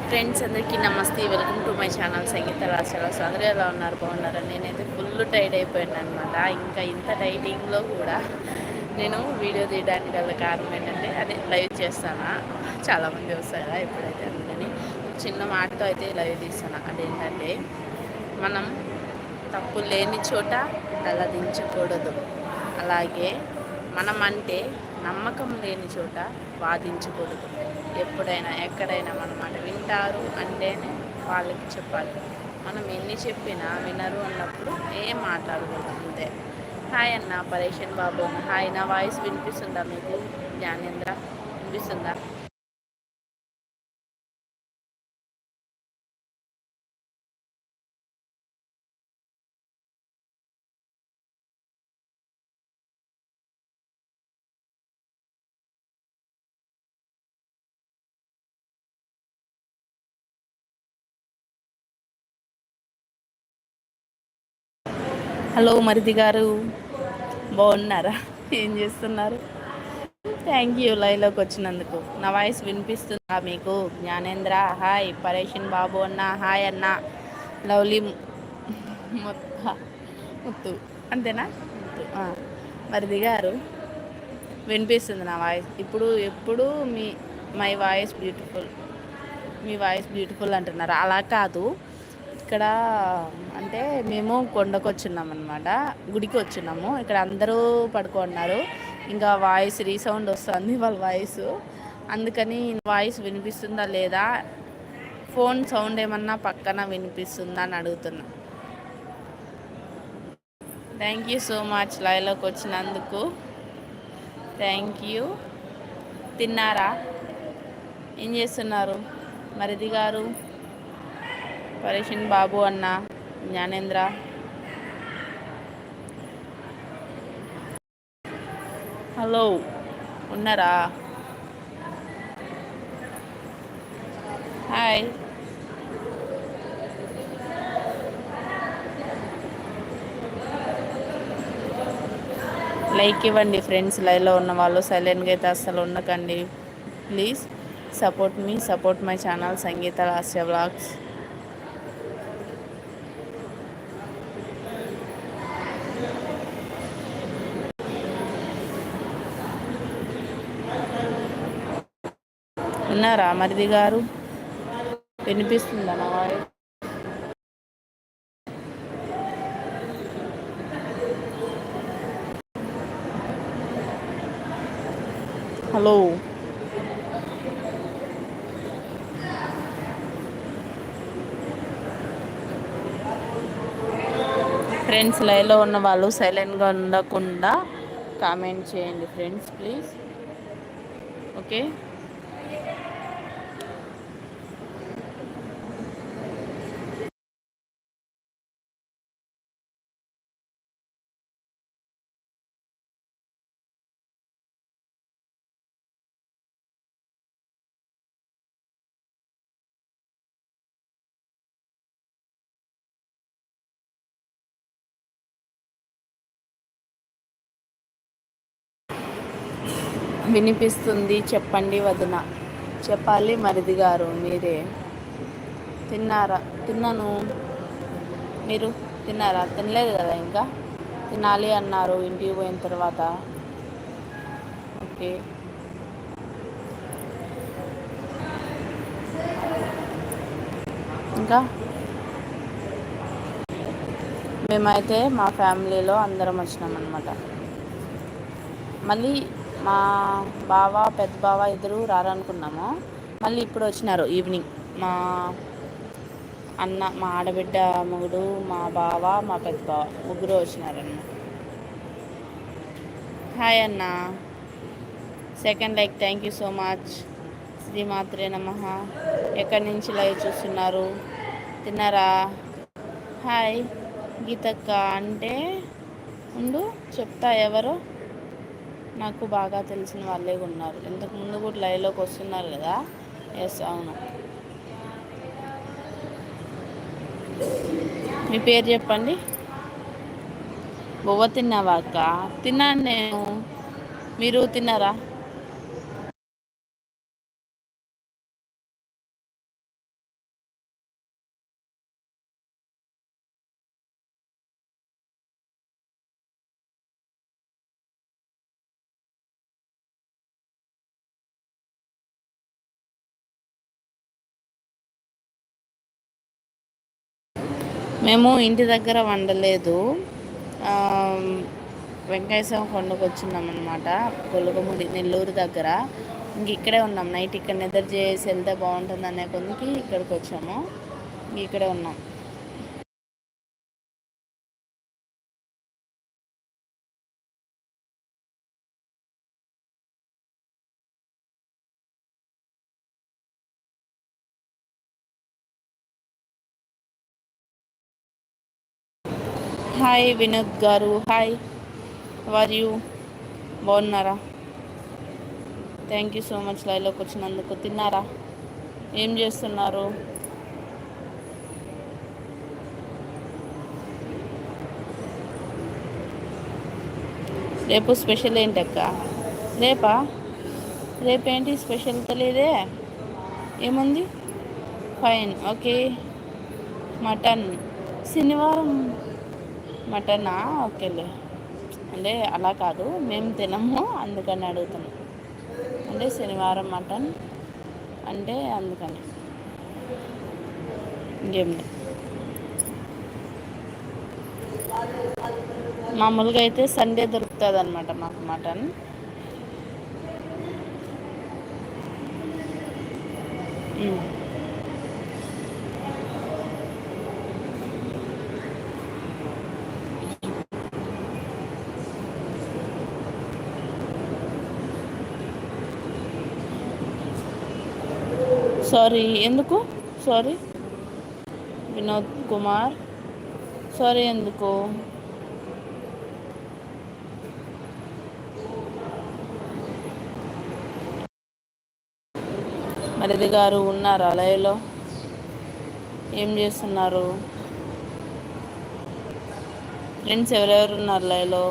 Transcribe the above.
Hi friends అందరికీ నమస్తే. Welcome to my channel Sangeetha రాష్ట్రాలు అందరూ ఎలా ఉన్నారు? బాగున్నారు? నేనైతే ఫుల్ టైట్ అయిపోయాను అనమాట ఇంకా ఇంత టైటింగ్లో కూడా నేను వీడియో తీయడానికి గల కారణం ఏంటంటే అదే లైవ్ చేస్తాను? చాలామంది వస్తారా? ఎప్పుడైతే అందుకని చిన్న మాటతో అయితే లైవ్ తీస్తాను? అదేంటంటే మనం తప్పు లేని చోట తలదించకూడదు. అలాగే మనం అంటే నమ్మకం లేని చోట వాదించకూడదు. ఎప్పుడైనా ఎక్కడైనా మన మాట వింటారు అంటేనే వాళ్ళకి చెప్పాలి. మనం ఎన్ని చెప్పినా వినరు అన్నప్పుడు ఏం మాట్లాడకూడదు అంతే. హాయ్ అన్న పరేషన్ బాబు. హాయ్ నా వాయిస్ వినిపిస్తుందా మీకు? జ్ఞానేంద్ర వినిపిస్తుందా? హలో మరిది గారు. బాగున్నారా? ఏం చేస్తున్నారు? థ్యాంక్ యూ లైవ్లోకి వచ్చినందుకు. నా వాయిస్ వినిపిస్తుందా మీకు? జ్ఞానేంద్ర హాయ్. పరేషన్ బాబు అన్న హాయ్ అన్న. లవ్లీ ముత్తు. అంతేనా? మరిది గారు వినిపిస్తుంది నా వాయిస్. ఇప్పుడు ఎప్పుడు మీ మై వాయిస్ బ్యూటిఫుల్. మీ వాయిస్ బ్యూటిఫుల్ అంటున్నారు. అలా కాదు. ఇక్కడ అంటే మేము కొండకు వచ్చున్నాం అనమాట గుడికి వచ్చినాము. ఇక్కడ అందరూ పడుకున్నారు. ఇంకా వాయిస్ రీసౌండ్ వస్తుంది వాళ్ళ వాయిస్. అందుకని వాయిస్ వినిపిస్తుందా లేదా? ఫోన్ సౌండ్ ఏమన్నా పక్కన వినిపిస్తుందా అని అడుగుతున్నా. థ్యాంక్ యూ సో మచ్ లైవ్లోకి వచ్చినందుకు. థ్యాంక్ యూ తిన్నారా? ఏం చేస్తున్నారు? మరిది గారు? పరేషన్ బాబు అన్న జ్ఞానేంద్ర. హలో ఉన్నారా? హాయ్. లైక్ ఇవ్వండి ఫ్రెండ్స్ లైవ్లో ఉన్న వాళ్ళు సైలెంట్గా అయితే అస్సలు ఉండకండి. Please support me support my channel Sangeetha Hasya blogs ఉన్నారా మరిది గారు? వినిపిస్తుందా నా వాయిస్? హలో. ఫ్రెండ్స్ లైవ్లో ఉన్న వాళ్ళు సైలెంట్గా ఉండకుండా కామెంట్ చేయండి ఫ్రెండ్స్ ప్లీజ్. ఓకే? వినిపిస్తుంది. చెప్పండి వదిన. చెప్పాలి మరిది గారు. మీరే. తిన్నారా? తిన్నాను. మీరు తిన్నారా? తినలేదు కదా ఇంకా? తినాలి అన్నారు. ఇంటికి పోయిన తర్వాత. ఓకే. ఇంకా? మేమైతే మా ఫ్యామిలీలో అందరం వచ్చినాం అనమాట మళ్ళీ మా బావ పెద్ద బావ ఇద్దరు రారనుకున్నాము. మళ్ళీ ఇప్పుడు వచ్చినారు ఈవినింగ్. మా అన్న మా ఆడబిడ్డ మొగుడు మా బావ మా పెద్ద బావ. ముగ్గురు వచ్చినారన్న. హాయ్ అన్న. Second like thank you so much. శ్రీమాత్రే నమ. ఎక్కడి నుంచి లైవ్ చూస్తున్నారు? తిన్నారా? హాయ్. గీతక్క అంటే ఉండు చెప్తా ఎవరు. నాకు బాగా తెలిసిన వాళ్ళే ఉన్నారు. ఇంతకు ముందు కూడా లైవ్లోకి వస్తున్నారు కదా? ఎస్ అవును. మీ పేరు చెప్పండి. బొవ్వ తిన్నావా అక్క? తిన్నాను నేను. మీరు తిన్నారా? మేము ఇంటి దగ్గర వండలేదు. వెంకటేశ్వర కొండకు వచ్చినాం అనమాట గొలుగముడి నెల్లూరు దగ్గర. ఇంక ఇక్కడే ఉన్నాం. నైట్ ఇక్కడ నిద్ర చేసి వెళ్తే బాగుంటుంది అనే కొద్దికి ఇక్కడికి వచ్చాము. ఇక్కడే ఉన్నాం. Hi Vinod garu hi. Were you బాగున్నారా? థ్యాంక్ యూ సో మచ్ లైవ్లోకి వచ్చినందుకు తిన్నారా? ఏం చేస్తున్నారు? రేపు స్పెషల్ ఏంటక్క? రేపా? రేపేంటి స్పెషల్ తెలియదే? ఏముంది? Fine okay mutton. శనివారం. మటనా? ఓకేలే. అంటే అలా కాదు. మేము తినము అందుకని అడుగుతున్నాం. అంటే శనివారం మటన్ అంటే అందుకని. ఇంకేం మామూలుగా అయితే సండే దొరుకుతుంది అనమాట మాకు మటన్. సారీ ఎందుకు? సారీ. వినోద్ కుమార్. సారీ ఎందుకు? మరిది గారు ఉన్నారా అలయలో ఏం చేస్తున్నారు? ఫ్రెండ్స్ ఎవరెవరు ఉన్నారు లయలో